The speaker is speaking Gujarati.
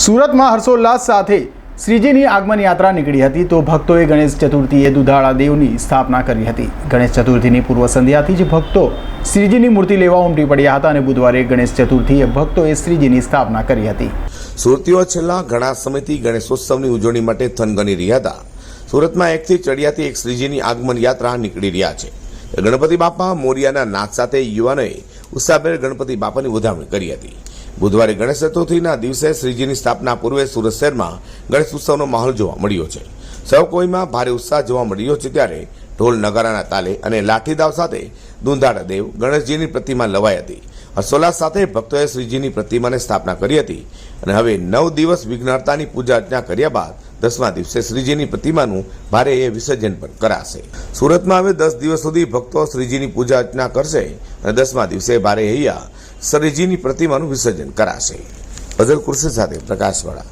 સુરતમાં હર્ષોલ્લાસ સાથે શ્રીજીની આગમન યાત્રા નીકળી હતી તો ભક્તોએ ગણેશ ચતુર્થીએ દુધાળા દેવની સ્થાપના કરી હતી. ગણેશ ચતુર્થીની પૂર્વ સંધ્યાથી જ ભક્તો શ્રીજીની મૂર્તિ લેવા ઉમટી પડ્યા હતા અને બુધવારે ગણેશ ચતુર્થીએ ભક્તોએ શ્રીજીની સ્થાપના કરી હતી. સુરતીઓ છેલ્લા ઘણા સમયથી ગણેશોત્સવની ઉજવણી માટે થનગની રહ્યા હતા. સુરતમાં એકથી ચડિયાથી એક શ્રીજીની આગમન યાત્રા નીકળી રહ્યા છે. ગણપતિ બાપા મોરિયાના નાદ સાથે યુવાનોએ ઉત્સાહભેર ગણપતિ બાપાની વધામણી કરી હતી. બુધવારે ગણેશ ચતુર્થીના દિવસે શ્રીજીની સ્થાપના પૂર્વે સુરત શહેરમાં ગણેશ ઉત્સવનો માહોલ જોવા મળ્યો છે. સૌ કોઈમાં ભારે ઉત્સાહ જોવા મળ્યો છે ત્યારે ઢોલ, નગારાના તાલે અને લાઠીદાવ સાથે દુંધાળ દેવ ગણેશજીની પ્રતિમા લવાઈ હતી. હર્ષોલ્લાસ સાથે ભક્તોએ શ્રીજીની પ્રતિમાને સ્થાપના કરી હતી અને હવે નવ દિવસ વિઘ્નહર્તાની પૂજા અર્ચના કર્યા બાદ દસમા દિવસે શ્રીજીની પ્રતિમાનું ભારે એ વિસર્જન પણ કરાશે. સુરતમાં હવે દસ દિવસ સુધી ભક્તો શ્રીજીની પૂજા અર્ચના કરશે અને દસમા દિવસે ભારે હૈયા શ્રીજીની પ્રતિમાનું વિસર્જન કરાશે. બદલ કુરશી સાથે પ્રકાશવાળા.